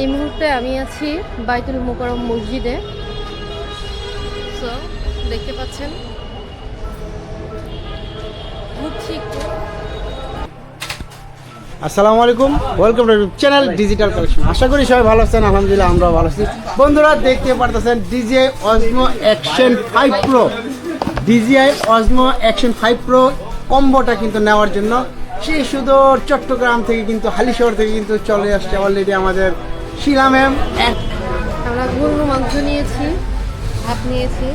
এই মুহূর্তে আমি আছি বাইতুল মোকারম মসজিদে। দেখতে পাচ্ছেন। আসসালামু আলাইকুম। Welcome to channel digital collection আশা করি সবাই ভালো আছেন, আলহামদুলিল্লাহ আমরাও ভালো আছি। বন্ধুরা, দেখতে পারতেছেন DJ Osmo action five pro DJI Osmo action five pro কম্বোটা কিন্তু নেওয়ার জন্য সেই সুদূর চট্টগ্রাম থেকে কিন্তু হালিশহর থেকে কিন্তু চলে আসছে অলরেডি আমাদের শিলা ম্যাম এক আমরা গরুর মাংস নিয়েছি ভাত নিয়েছি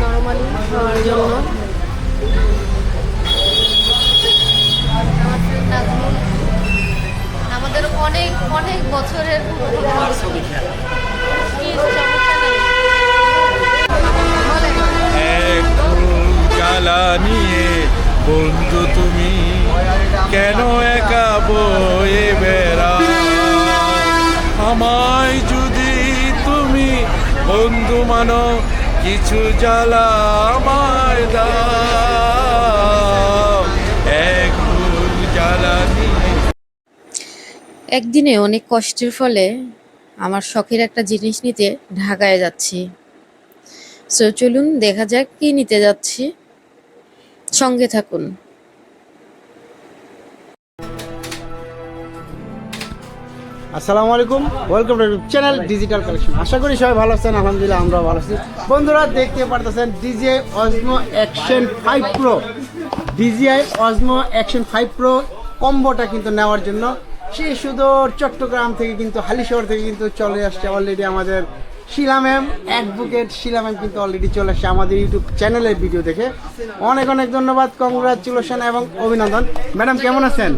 নর্মালি খাওয়ার জন্য। আমাদের অনেক অনেক বছরের জ্বালা নিয়ে বন্ধু তুমি, কেন একা বয়ে বেড়া? আমায় যদি তুমি বন্ধু মানো, কিছু জ্বালা আমায় দাও। এক ফুল জ্বালা একদিনে অনেক কষ্টের ফলে আমার শখের একটা জিনিস নিতে ঢাকায় যাচ্ছি। সো চলুন দেখা যাক কি নিতে যাচ্ছি। সঙ্গে থাকুন। আসসালামু আলাইকুম। Welcome to channel digital collection আশা করি সবাই ভালো আছেন, আলহামদুলিল্লাহ আমরাও ভালো আছি। বন্ধুরা, দেখতে পারতেছেন DJ Osmo action five pro DJI Osmo action five pro কম্বোটা কিন্তু নেওয়ার জন্য। সেই সুদূর চট্টগ্রাম থেকে কিন্তু, হালিশহর থেকে কিন্তু চলে আসছে অলরেডি আমাদের Shila ma'am advocate Shila ma'am কিন্তু অলরেডি চলে আসছে আমাদের ইউটিউব চ্যানেলের ভিডিও দেখে। অনেক অনেক ধন্যবাদ কংগ্রাচুলেশন এবং অভিনন্দন। ম্যাডাম কেমন আছেন?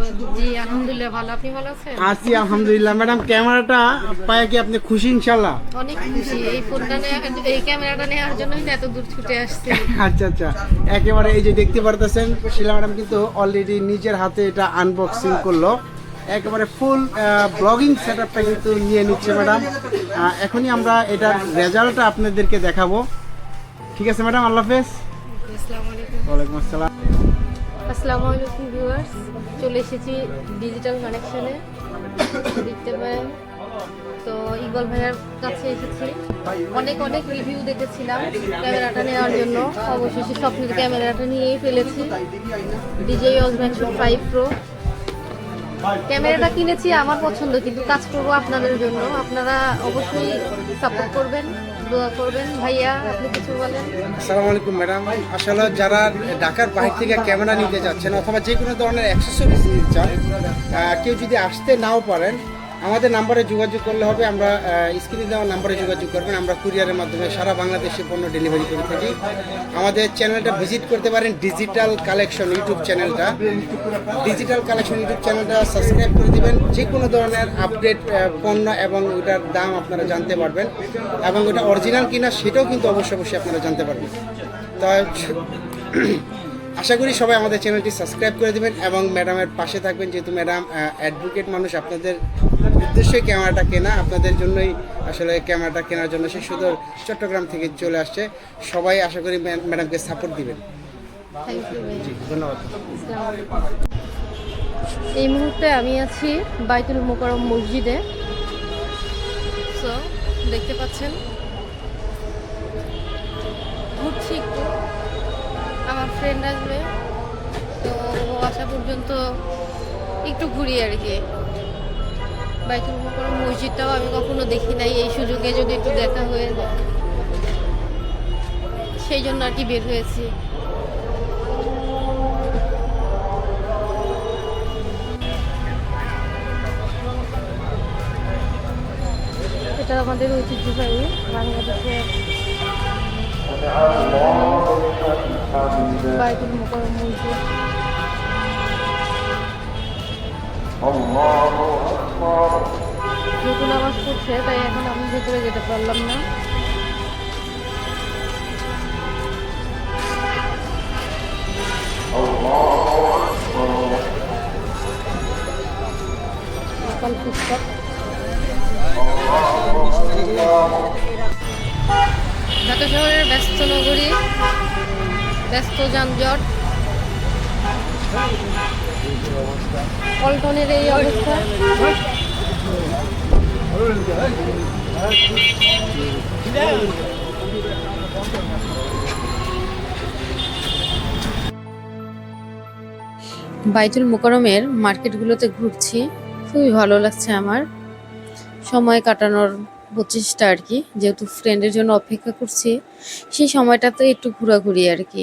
আছি আলহামদুলিল্লাহ। ম্যাডাম ক্যামেরাটা পায়ে কি আপনি খুশি ইনশাল্লাহ অনেক খুশি। এই ফোনটা এই ক্যামেরাটা নেওয়ার জন্যই এত দূর ছুটে আসছে। আচ্ছা আচ্ছা। একেবারে এই যে দেখতে পারতেছেন শিলা ম্যাডাম কিন্তু অলরেডি নিজের হাতে এটা আনবক্সিং করল। একেবারে ফুল ব্লগিং সেট আপটা কিন্তু নিয়ে নিচ্ছে ম্যাডাম এখনই আমরা এটার রেজাল্টটা আপনাদেরকে দেখাবো। ঠিক আছে ম্যাডাম আল্লাহ হাফেজ। ওয়ালাইকুম আসসালাম। আসসালামু আলাইকুম ভিউয়ার্স চলে এসেছি ডিজিটাল কানেকশনে দেখতে পারেন তো ইগল ভাইয়ার কাছে এসেছি। অনেক অনেক রিভিউ দেখেছিলাম ক্যামেরাটা নেওয়ার জন্য। অবশেষে স্বপ্নের ক্যামেরাটা নিয়েই ফেলেছি। ডিজে অজম্যাকশন ফাইভ প্রো ক্যামেরাটা কিনেছি আমার পছন্দ, কিন্তু কাজ করব আপনাদের জন্য। আপনারা অবশ্যই সাপোর্ট করবেন, দোয়া করবেন। ম্যাডাম। আসলে যারা বাইরে থেকে ক্যামেরা নিতে যাচ্ছেন অথবা যে কোনো ধরনের কেউ যদি আসতে নাও পারেন আমাদের নাম্বারে যোগাযোগ করলে হবে, আমরা স্ক্রিনে দেওয়া নাম্বারে যোগাযোগ করবেন, আমরা কুরিয়ারের মাধ্যমে সারা বাংলাদেশে পণ্য ডেলিভারি করে থাকি। আমাদের চ্যানেলটা ভিজিট করতে পারেন ডিজিটাল কালেকশন ইউটিউব চ্যানেলটা। ডিজিটাল কালেকশন ইউটিউব চ্যানেলটা সাবস্ক্রাইব করে দেবেন যে কোনো ধরনের আপডেট পণ্য এবং ওটার দাম আপনারা জানতে পারবেন এবং ওটা অরিজিনাল কিনা সেটাও কিন্তু অবশ্যই অবশ্যই আপনারা জানতে পারবেন। তা, আশা করি সবাই আমাদের চ্যানেলটি সাবস্ক্রাইব করে দেবেন এবং ম্যাডামের পাশে থাকবেন, যেহেতু ম্যাডাম অ্যাডভোকেট মানুষ, আপনাদের উদ্দেশ্যে ক্যামেরাটা কেনা আপনাদের জন্যই আসলে ক্যামেরাটা কেনার জন্য সে শুধু চট্টগ্রাম থেকে চলে আসছে। সবাই আশা করি ম্যা- ম্যাডামকে সাপোর্ট দিবেন। থ্যাংক ইউ ধন্যবাদ। এই মুহূর্তে আমি আছি বাইতুল মোকারম মসজিদে। সো দেখতে পাচ্ছেন? ঘুরছি একটু আমার ফ্রেন্ড আসবে। তো আসা পর্যন্ত একটু ঘুরি আর কি। বাইতুল মোকারম মসজিদটাও আমি কখনো দেখি নাই। এই সুযোগে যদি একটু দেখা হয়ে যায়। সেই জন্য আর কি বের হয়েছি। এটা আমাদের ঐতিহ্যবাহী বাংলাদেশের বাইতুল মোকাররম মসজিদ। নতুন আওয়াজ করছে, তাই এখন আমি ভেতরে যেতে পারলাম না। লোকাল ফুটপাথ ঢাকা শহরের ব্যস্ত নগরী, ব্যস্ত যানজট। পল্টনের এই অবস্থা। বাইতুল মোকারমের মার্কেটগুলোতে ঘুরছি। খুবই ভালো লাগছে আমার। সময় কাটানোর প্রচেষ্টা আর কি, যেহেতু ফ্রেন্ডের জন্য অপেক্ষা করছি। সেই সময়টাতে একটু ঘোরাঘুরি আর কি।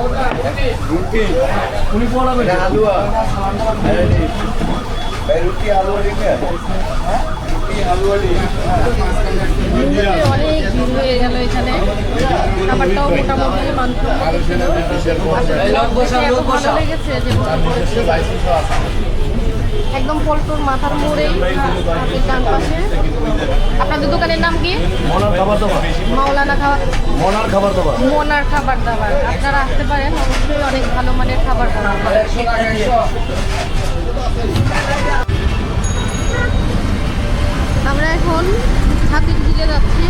বসেছি অনেক ভিড় হয়ে গেল এখানে খাবারটাও মোটামুটি মানতে এত ভালো লেগেছে যে বসে একদম পল্টুর মাথার মোড়েই হাতের ডান পাশে। আপনাদের দোকানের নাম কি? মাওলানা খাবার মনার খাবার দাবার? মোনার খাবার দাবার। আপনারা আসতে পারেন, অবশ্যই অনেক ভালো মানের খাবার আমরা এখন হাতির ঝিলে যাচ্ছি।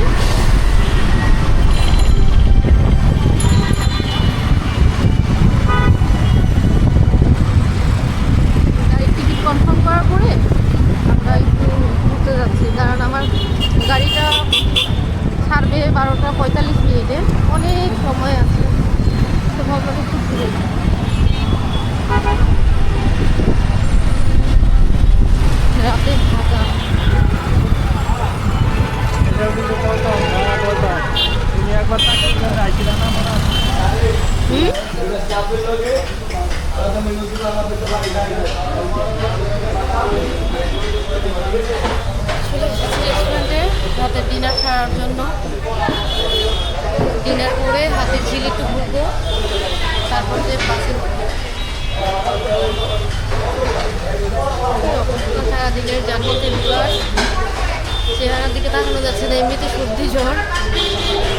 কনফার্ম করার পরে আমরা একটু ঘুরতে যাচ্ছি। কারণ আমার গাড়িটা ছাড়বে বারোটা পঁয়তাল্লিশ মিনিটে অনেক সময় আছে। তো ভাবলাম একটু ঘুরে। রাতে মনে রেস্টুরেন্টে রাতে ডিনার খাওয়ার জন্য ডিনার করে হাতে ঝিল একটু ঘুরবো তারপর যে সারাদিনের জার্নিতে বিকাশ। চেহারার দিকে তাকানো যাচ্ছে না, এমনিতে সর্দি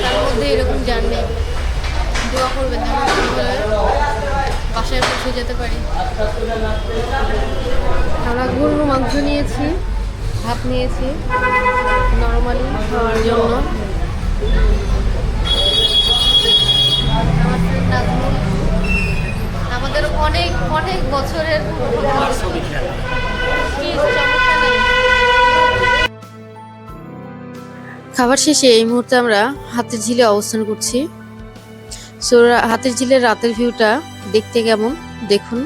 তার মধ্যে এরকম জার্নি। দোয়া করবেন বাসায় পৌঁছে যেতে পারি। আমরা গরুর মাংস নিয়েছি, ভাত নিয়েছি, নর্মালি খাওয়ার জন্য আমার friend নাজমুল, আমাদের অনেক অনেক বছরের খাবার শেষে এই মুহূর্তে আমরা হাতের ঝিলে অবস্থান করছি। সো হাতের ঝিলের রাতের ভিউটা দেখতে কেমন? দেখুন।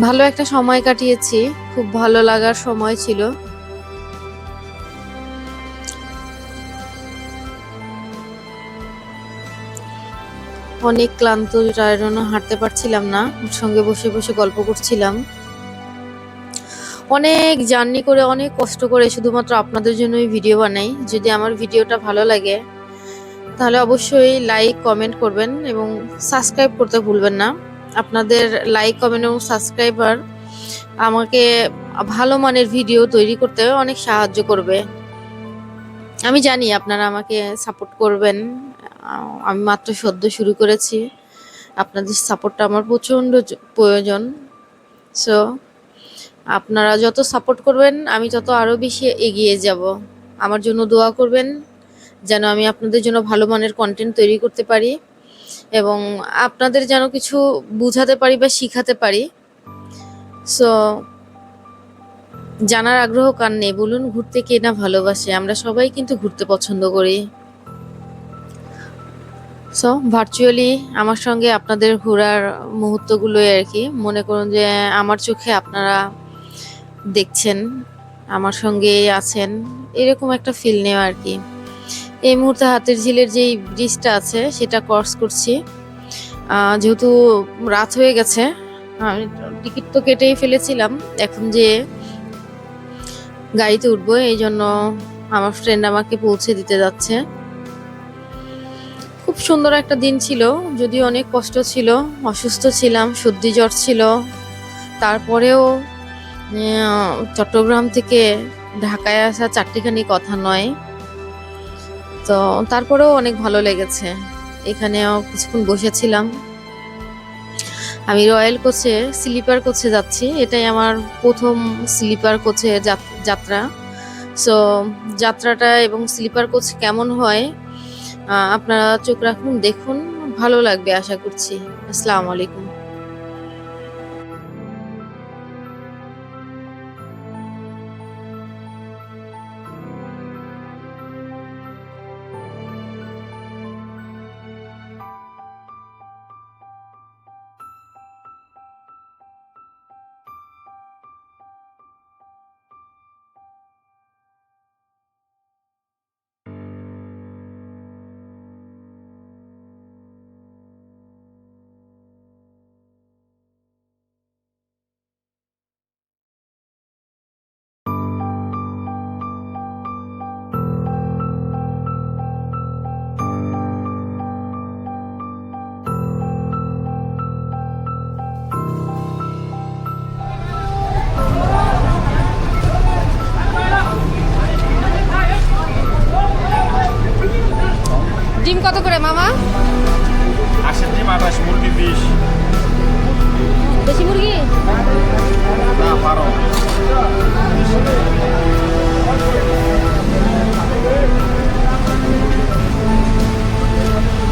ভালো একটা সময় কাটিয়েছি। খুব ভালো লাগার সময় ছিল। অনেক ক্লান্ত টায়ারজন্য হাঁটতে পারছিলাম না। সঙ্গে বসে বসে গল্প করছিলাম। অনেক জার্নি করে, অনেক কষ্ট করে শুধুমাত্র আপনাদের জন্যই ভিডিও বানাই। যদি আমার ভিডিওটা ভালো লাগে, তাহলে অবশ্যই লাইক, কমেন্ট করবেন এবং সাবস্ক্রাইব করতে ভুলবেন না। আপনাদের লাইক, কমেন্ট এবং সাবস্ক্রাইবার আমাকে ভালো মানের ভিডিও তৈরি করতে অনেক সাহায্য করবে। আমি জানি আপনারা আমাকে সাপোর্ট করবেন। আমি মাত্র সদ্য শুরু করেছি। আপনাদের সাপোর্টটা আমার প্রচণ্ড প্রয়োজন। সো আপনারা যত সাপোর্ট করবেন, আমি তত আরও বেশি এগিয়ে যাব। আমার জন্য দোয়া করবেন, যেন আমি আপনাদের জন্য ভালো মানের কন্টেন্ট তৈরি করতে পারি এবং আপনাদের যেন কিছু বুঝাতে পারি বা শিখাতে পারি। সো জানার আগ্রহ কার নেই? বলুন, ঘুরতে কে না ভালোবাসে? আমরা সবাই কিন্তু ঘুরতে পছন্দ করি। সো ভার্চুয়ালি আমার সঙ্গে আপনাদের ঘোরার মুহূর্তগুলোই আর কি। মনে করুন যে আমার চোখে আপনারা দেখছেন, আমার সঙ্গে আছেন, এরকম একটা ফিল নেওয়া আর কি। এই মুহূর্তে হাতের ঝিলের যেই ব্রিজটা আছে, সেটা ক্রস করছি। যেহেতু রাত হয়ে গেছে, আমি টিকিট তো কেটেই ফেলেছিলাম। এখন যে গাড়িতে উঠবো, এই জন্য আমার ফ্রেন্ড আমাকে পৌঁছে দিতে যাচ্ছে। খুব সুন্দর একটা দিন ছিল, যদিও অনেক কষ্ট ছিল। অসুস্থ ছিলাম, সর্দি জ্বর ছিল। তারপরেও চট্টগ্রাম থেকে ঢাকায় আসা চারটিখানি কথা নয়। তো তারপরেও অনেক ভালো লেগেছে। এখানেও কিছুক্ষণ বসেছিলাম। আমি রয়্যাল কোচে স্লিপার কোচে যাচ্ছি। এটাই আমার প্রথম স্লিপার কোচে যাত- যাত্রা। সো যাত্রাটা এবং স্লিপার কোচ কেমন হয় আপনারা চোখ রাখুন, দেখুন, ভালো লাগবে আশা করছি। আসসালামু আলাইকুম। ডিম কত করে মামা? আশের ডিম আঠাশ মুরগি বিশ। দেশি মুরগি? না বারো।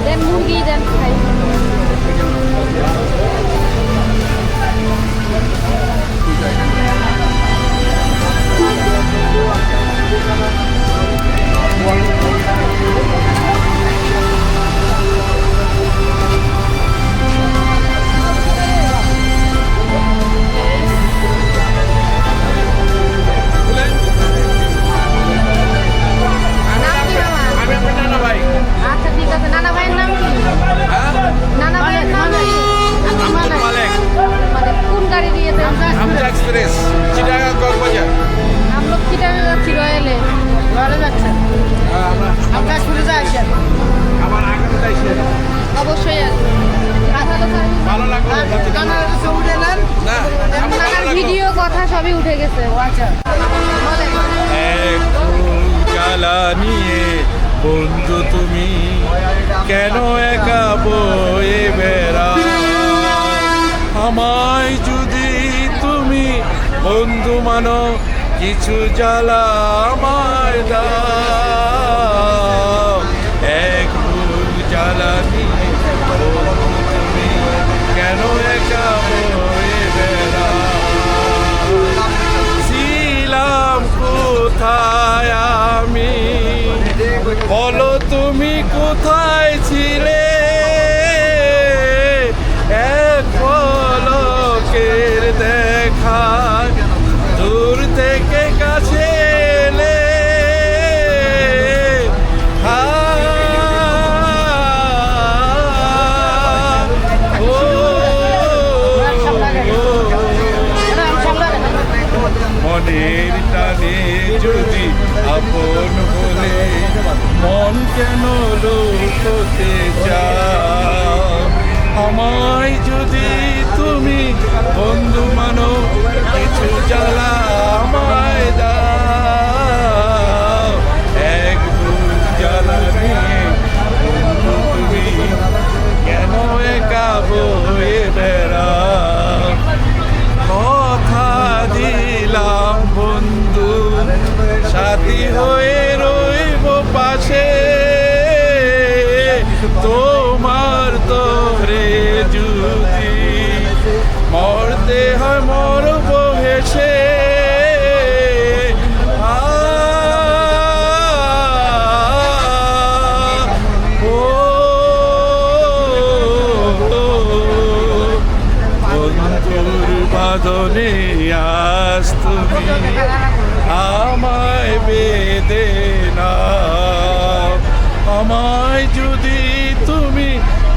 দেন মুরগি দেন খাই। উঠে জ্বালা নিয়ে বন্ধু তুমি কেন একা বয়ে বেড়া আমায় যদি তুমি বন্ধু মানো, কিছু জ্বালা আমায় দাও। কেন লুকোতে চাও। আমায় যদি তুমি বন্ধু মানো কিছু জ্বালা আমায়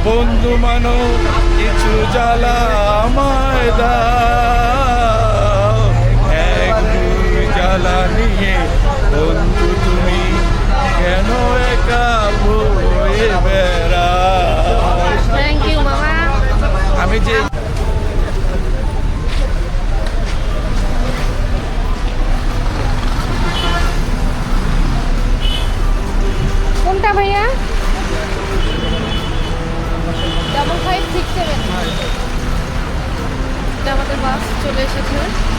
বন্ধু মানো কিছু জ্বালা আমায় দাও। এক দুই জ্বালা নিয়ে বন্ধু তুমি কেন একা বয়ে মামা। আমি যে চলে এসেছে।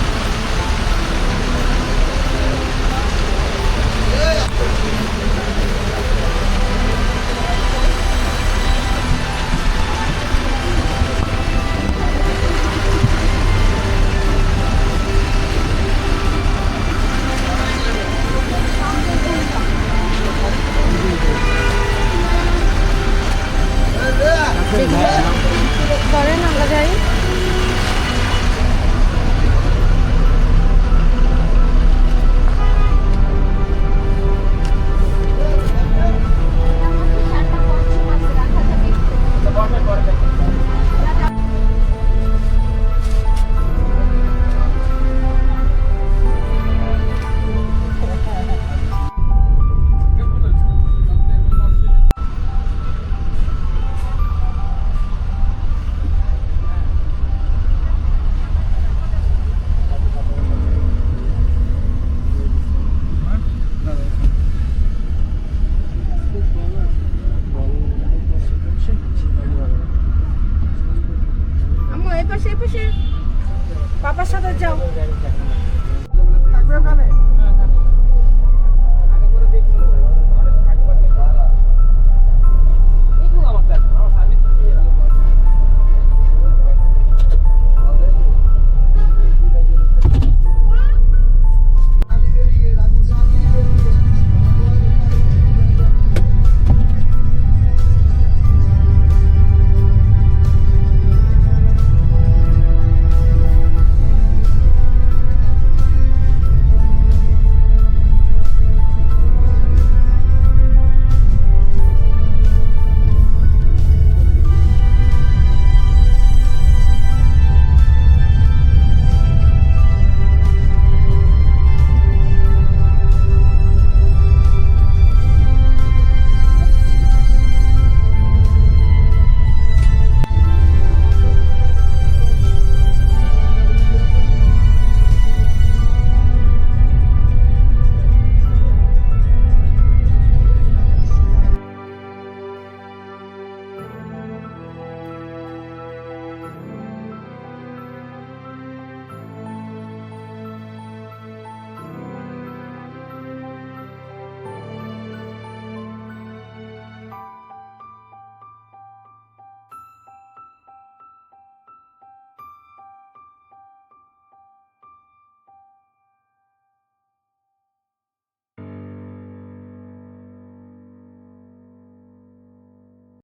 এই পাশে এই পাশে। পাপার সাথে যাও। থাকবে ওখানে? হ্যাঁ, আগে করে দেখছি।